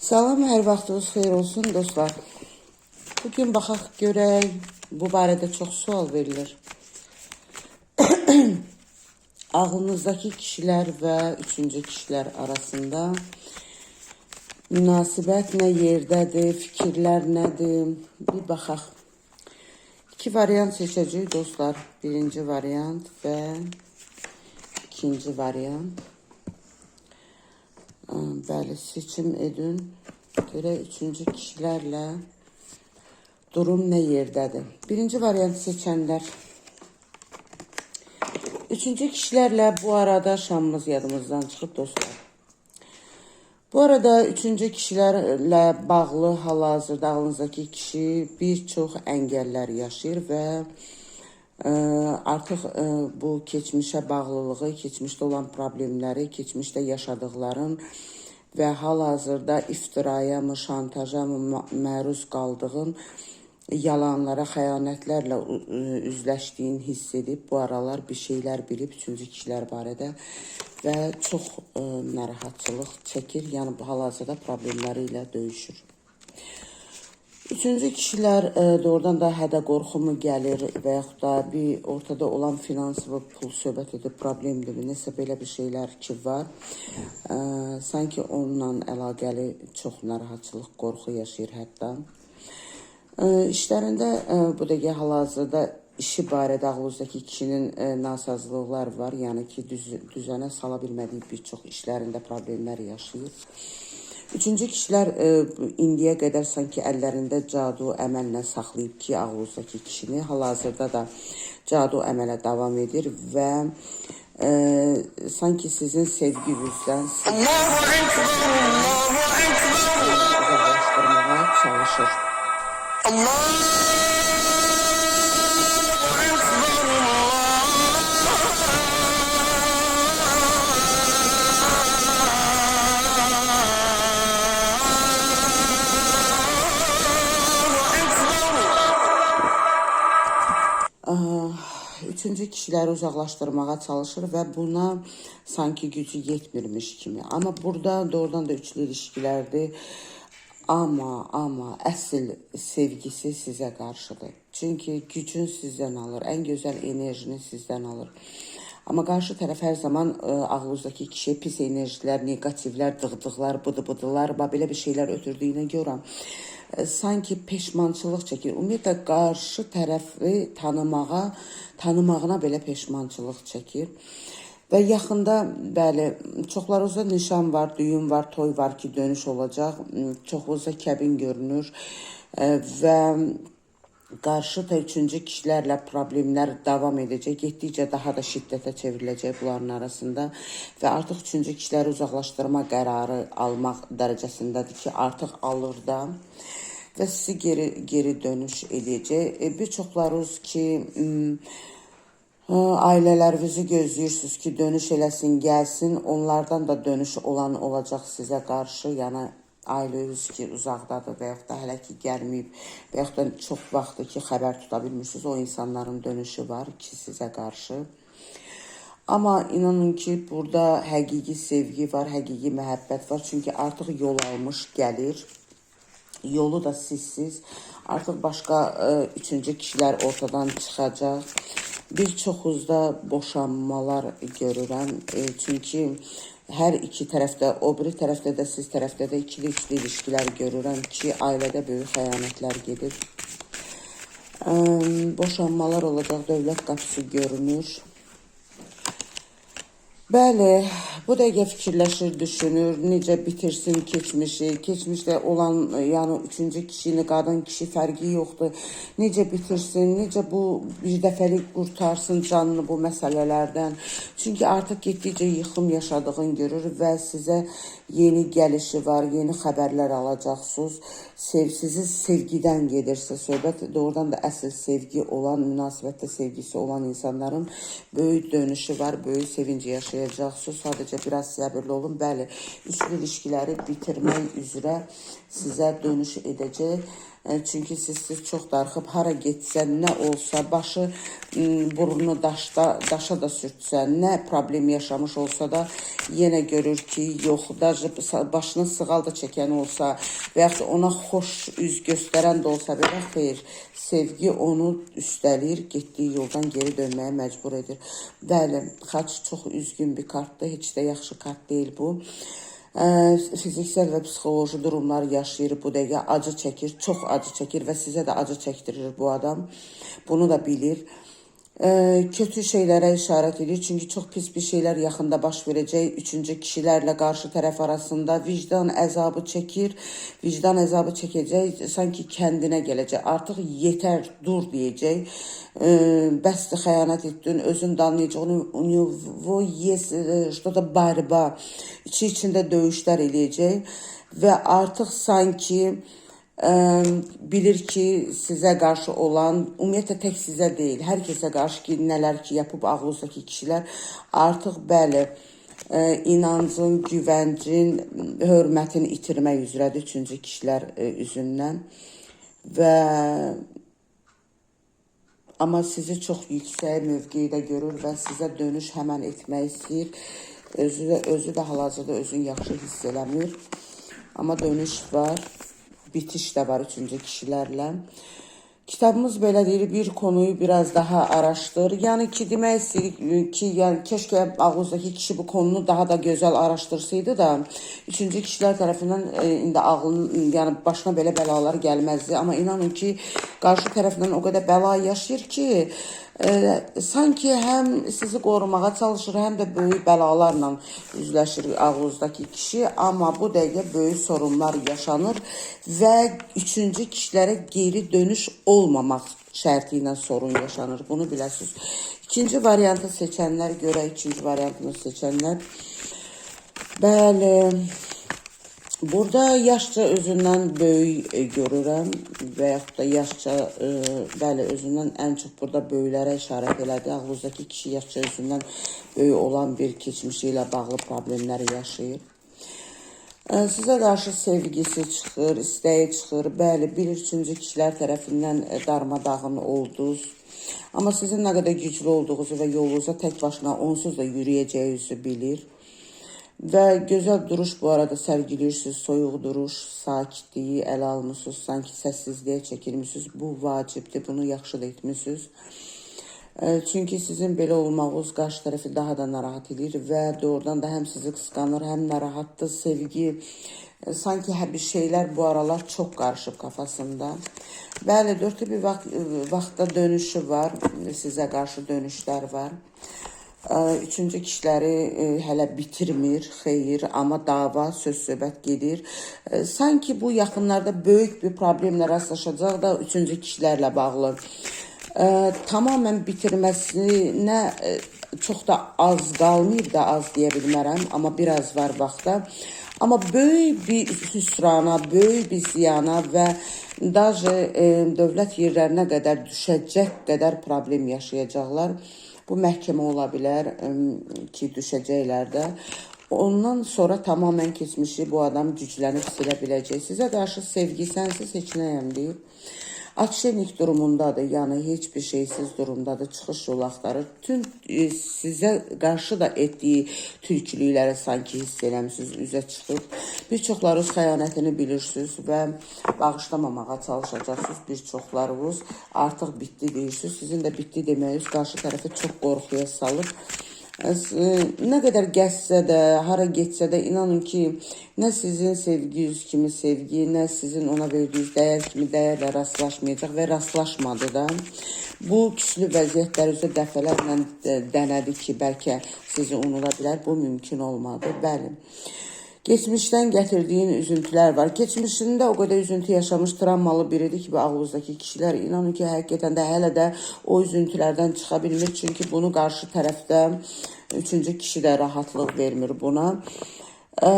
Salam, hər vaxtınız xeyir olsun dostlar. Bugün baxaq görək, bu barədə çox sual verilir. Ağlınızdakı kişilər və üçüncü kişilər arasında münasibət nə yerdədir, fikirlər nədir? Bir baxaq. İki variant seçəcəyik dostlar. Birinci variant və ikinci variant. Bəli, seçim edin. Görək üçüncü kişilərlə durum nə yerdədir? Birinci variant seçənlər. Üçüncü kişilərlə bu arada şamımız yadımızdan çıxıb dostlar. Bu arada üçüncü kişilərlə bağlı hal-hazırda ağlınızdakı kişi bir çox əngəllər yaşayır və ə, artıq ə, bu keçmişə bağlılığı, keçmişdə olan problemləri, keçmişdə yaşadıqların və hal-hazırda iftiraya mı, şantaja mı məruz qaldığın yalanlara, xəyanətlərlə üzləşdiyin hiss edib bu aralar bir şeylər bilib üçüncü kişilər barədə və çox ə, narahatçılıq çəkir. Yəni hal-hazırda problemləri ilə döyüşür. Üçüncü kişilər e, doğrudan da hədə qorxumu gəlir və yaxud da bir ortada olan finans və pul söhbət edib problemdir, nəsə belə bir şeylər ki var. E, sanki onunla əlaqəli çox narahatçılıq, qorxu yaşayır hətta. E, işlərində bu dəqiqə hal-hazırda işi barədə ağlınızdakı kişinin nasazlıqlar var, yəni ki düz, düzənə sala bilmədiyi bir çox işlərində problemlər yaşayır. Üçüncü kişilər e, indiyə qədər sanki əllərində cadu əməllə saxlayıb ki, Ağuzdakı kişini hal-hazırda da cadu əmələ davam edir və e, sanki sizin sevgi üzdən çalışır. Allah Üçüncü kişiləri uzaqlaşdırmağa çalışır və buna sanki gücü yetmirmiş kimi. Amma burada doğrudan da üçlü ilişkilərdir. Amma, amma əsl sevgisi sizə qarşıdır. Çünki gücün sizdən alır, ən gözəl enerjini sizdən alır. Amma qarşı tərəf hər zaman ə, ağlınızdakı kişiyə pis enerjilər, neqativlər, dığdıqlar, bıdı-bıdılar, belə bir şeylər ötürdüyünə görə ə, sanki peşmançılıq çəkir. Ümumiyyətlə qarşı tərəfi tanımağa, tanımağına belə peşmançılıq çəkir. Və yaxında bəli, çoxlarınızda nişan var, düyün var, toy var ki, dönüş olacaq. Çoxunuzda kəbin görünür ə, və qarşı da üçüncü kişilərlə problemlər davam edəcək. Getdikcə daha da şiddətə çevriləcək bunların arasında və artıq üçüncü kişiləri uzaqlaşdırma qərarı almaq dərəcəsindədir ki, artıq alır da və sizi geri geri dönüş edəcək. E, bir çoxlarınız ki, Hı, ailələrinizi gözləyirsiniz ki, dönüş eləsin, gəlsin. Onlardan da dönüş olan olacaq sizə qarşı. Yəni ailəniz ki, uzaqdadır və yaxud da hələ ki gəlməyib və yaxud da çox vaxtdır ki, xəbər tuta bilmirsiniz. O insanların dönüşü var ki, sizə qarşı. Amma inanın ki, burada həqiqi sevgi var, həqiqi məhəbbət var. Çünki artıq yol almış gəlir yolu da sizsiz. Artıq başqa ə, üçüncü kişilər ortadan çıxacaq. Bir çoxuzda boşanmalar görürəm. E, çünki hər iki tərəfdə, o biri tərəfdə də siz tərəfdə də ikili üçlü ilişkilər görürəm ki, ailədə böyük xəyanətlər gedir. Ə, boşanmalar olacaq, dövlət qapısı görünür. Bəli, bu dəqiqə fikirləşir, düşünür, necə bitirsin keçmişi, keçmişdə olan, yəni üçüncü kişini, qadın kişi fərqi yoxdur. Necə bitirsin, necə bu bir dəfəlik qurtarsın canını bu məsələlərdən. Çünki artıq getdikcə yıxım yaşadığını görür və sizə yeni gəlişi var, yeni xəbərlər alacaqsınız. Sev, sizi sevgidən gedirsə söhbət, doğrudan da əsl sevgi olan, münasibətdə sevgisi olan insanların böyük dönüşü var, böyük sevinci yaşayacaqsınız. Sadəcə biraz səbirli olun. Bəli, üçlü ilişkiləri bitirmək üzrə sizə dönüş edəcək. E, Çünki siz-siz çox darxıb hara getsə, nə olsa, başı, ıı, burnu daşda, daşa da sürtsə, nə problem yaşamış olsa da yenə görür ki, yox, dəcə başını sığal da çəkən olsa və yaxud ona xoş üz göstərən də olsa belə xeyr, sevgi onu üstələyir, getdiyi yoldan geri dönməyə məcbur edir. Bəli, xaç çox üzgün bir kartdır, heç də yaxşı kart deyil bu. Fiziksel və psixoloji durumlar yaşayır bu dəqiqə, acı çəkir, çox acı çəkir və sizə də acı çəkdirir bu adam. Bunu da bilir. Ə, kötü şeylərə işarət edir. Çünki çox pis bir şeylər yaxında baş verəcək. Üçüncü kişilərlə qarşı tərəf arasında vicdan əzabı çəkir. Vicdan əzabı çəkəcək, sanki kəndinə gələcək. Artıq yetər, dur deyəcək. Ə, bəsdir xəyanət etdin, özün danlayacaq. У него есть э, что-то борьба. İçi içində döyüşlər eləyəcək və artıq sanki ə, bilir ki, sizə qarşı olan, ümumiyyətlə tək sizə deyil, hər kəsə qarşı ki, nələr ki yapıb ağlınızdakı kişilər artıq bəli ə, inancın, güvəncin, hörmətin itirmək üzrədir üçüncü kişilər ə, üzündən və amma sizi çox yüksək mövqedə görür və sizə dönüş həmən etmək istəyir. Özü də özü də hal-hazırda özünü yaxşı hiss eləmir. Amma dönüş var, bitiş də var üçüncü kişilərlə. Kitabımız belə deyir, bir konuyu biraz daha araşdır. Yəni ki, demək ki, yəni keşke ağızdakı kişi bu konunu daha da gözəl araşdırsaydı da, üçüncü kişilər tərəfindən e, indi ağlının, yəni başına belə bəlalar gəlməzdi. Amma inanın ki, qarşı tərəfindən o qədər bəla yaşayır ki, e, sanki həm sizi qorumağa çalışır, həm də böyük bəlalarla üzləşir ağızdakı kişi, amma bu dəqiqə böyük sorunlar yaşanır və üçüncü kişilərə geri dönüş olmamaq şərti ilə sorun yaşanır. Bunu biləsiniz. İkinci variantı seçənlər görə ikinci variantını seçənlər Bəli. Burada yaşca özündən böyük e, görürəm və yaxud da yaşca e, bəli özündən ən çox burada böyüklərə işarət elədi. Ağlızdakı kişi yaşca özündən böyük olan bir keçmişi ilə bağlı problemlər yaşayır. Ə, Sizə qarşı sevgisi çıxır, istəyi çıxır. Bəli, bir üçüncü kişilər tərəfindən ə, darmadağın oldunuz. Amma sizin nə qədər güclü olduğunuzu və yolunuza tək başına onsuz da yürüyəcəyinizi bilir. Və gözəl duruş bu arada sərgiləyirsiniz, soyuq duruş, sakitliyi ələ almısınız, sanki səssizliyə çəkilmisiniz. Bu vacibdir, bunu yaxşı da etmisiniz. Çünki sizin belə olmağınız qarşı tərəfi daha da narahat edir və doğrudan da həm sizi qısqanır, həm narahatdır, sevgi sanki hə bir şeylər bu aralar çox qarışıb kafasında. Bəli, dörtlü bir vaxt, vaxtda dönüşü var, sizə qarşı dönüşlər var. Ə, Üçüncü kişiləri ə, hələ bitirmir, xeyir, amma dava, söz-söhbət gedir. Ə, Sanki bu yaxınlarda böyük bir problemlə rastlaşacaq da üçüncü kişilərlə bağlı. Ə, Tamamilə bitirməsinə ə, çox da az qalmayıb da az deyə bilmərəm, amma biraz var vaxta. Amma böyük bir hüsrana, böyük bir ziyana və daje e, dövlət yerlərinə qədər düşəcək qədər problem yaşayacaqlar. Bu məhkəmə ola bilər ki, düşəcəklər də. Ondan sonra tamamen keçmişi bu adam güclənib silə biləcək. Sizə qarşı sevgi sənsiz heç nəyəm deyir. Atşenik durumundadır, yəni heç bir şeysiz durumdadır, çıxış yolu axtarır. Tüm e, sizə qarşı da etdiyi tülkülükləri sanki hiss eləmisiniz, üzə çıxıb. Bir çoxlarınız xəyanətini bilirsiniz və bağışlamamağa çalışacaqsınız. Bir çoxlarınız artıq bitdi deyirsiniz. Sizin də bitdi deməyiniz qarşı tərəfi çox qorxuya salıb. E, Nə qədər gəzsə də, hara getsə də inanın ki, nə sizin sevginiz kimi sevgi, nə sizin ona verdiyiniz dəyər kimi dəyərlə rastlaşmayacaq və rastlaşmadı da. Bu küslü vəziyyətlər üzrə dəfələrlə də- dənədi ki, bəlkə sizi unuda bilər. Bu mümkün olmadı. Bəli. Geçmişdən gətirdiyin üzüntülər var. Keçmişində o qədər üzüntü yaşamış travmalı biridir ki, bu ağlınızdakı kişilər inanın ki, həqiqətən də hələ də o üzüntülərdən çıxa bilmir. Çünki bunu qarşı tərəfdə üçüncü kişi də rahatlıq vermir buna. Ə,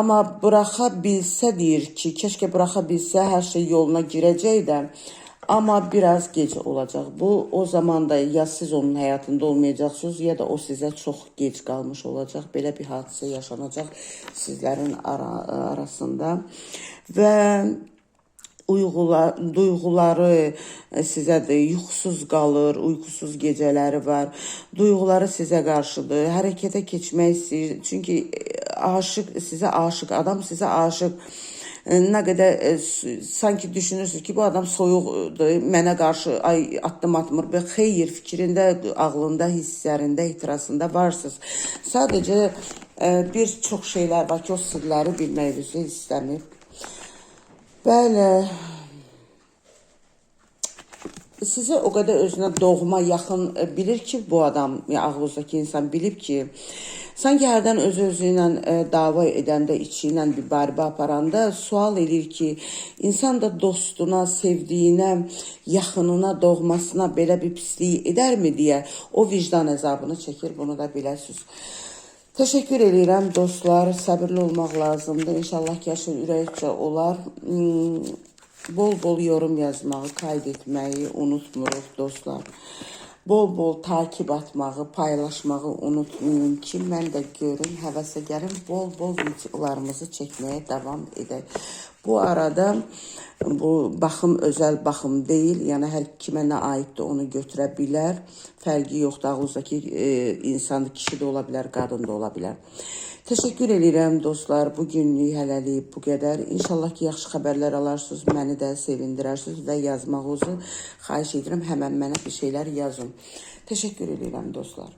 amma buraxa bilsə deyir ki, keşke buraxa bilsə hər şey yoluna girəcək də. Amma biraz gec olacaq. Bu o zaman da ya siz onun həyatında olmayacaqsınız, ya da o sizə çox gec qalmış olacaq. Belə bir hadisə yaşanacaq sizlərin ara, arasında. Və uyğula, duyğuları e, sizədir, yuxusuz qalır, uyğusuz gecələri var. Duyğuları sizə qarşıdır, hərəkətə keçmək istəyir. Çünki e, aşiq sizə aşiq, adam sizə aşiq. E, Nə qədər e, sanki düşünürsüz ki, bu adam soyuqdur, mənə qarşı ay addım atmır. Və xeyir fikrində, ağlında, hisslərində, ehtirasında varsınız. Sadəcə e, bir çox şeylər var ki, o sirləri bilməyinizi istəmir. Bəli. Sizə o qədər özünə doğma, yaxın e, bilir ki, bu adam, ya ağızdakı insan bilib ki, sanki hərdən öz özü ilə e, dava edəndə, içi ilə bir müharibə aparanda sual eləyir ki, insan da dostuna, sevdiyinə, yaxınına, doğmasına belə bir pislik edərmi deyə o vicdan əzabını çəkir, bunu da biləsiniz. Təşəkkür edirəm dostlar. Səbirli olmaq lazımdır. İnşallah ki, yaşın ürəkcə olar. Hmm, Bol-bol yorum yazmağı, kayd etməyi unutmuruq dostlar. Bol-bol takib atmağı, paylaşmağı unutmayın ki, mən də görüm, həvəsə gəlin, bol-bol videolarımızı çəkməyə davam edək. Bu arada bu baxım özəl baxım deyil, yəni hər kimə nə aiddir onu götürə bilər. Fərqi yoxdur, ağızdakı e, insan kişi də ola bilər, qadın da ola bilər. Təşəkkür edirəm dostlar. Bu günlük bu qədər. İnşallah ki, yaxşı xəbərlər alarsınız, məni də sevindirərsiniz və yazmağınızı xahiş edirəm. Həmən mənə bir şeylər yazın. Təşəkkür edirəm dostlar.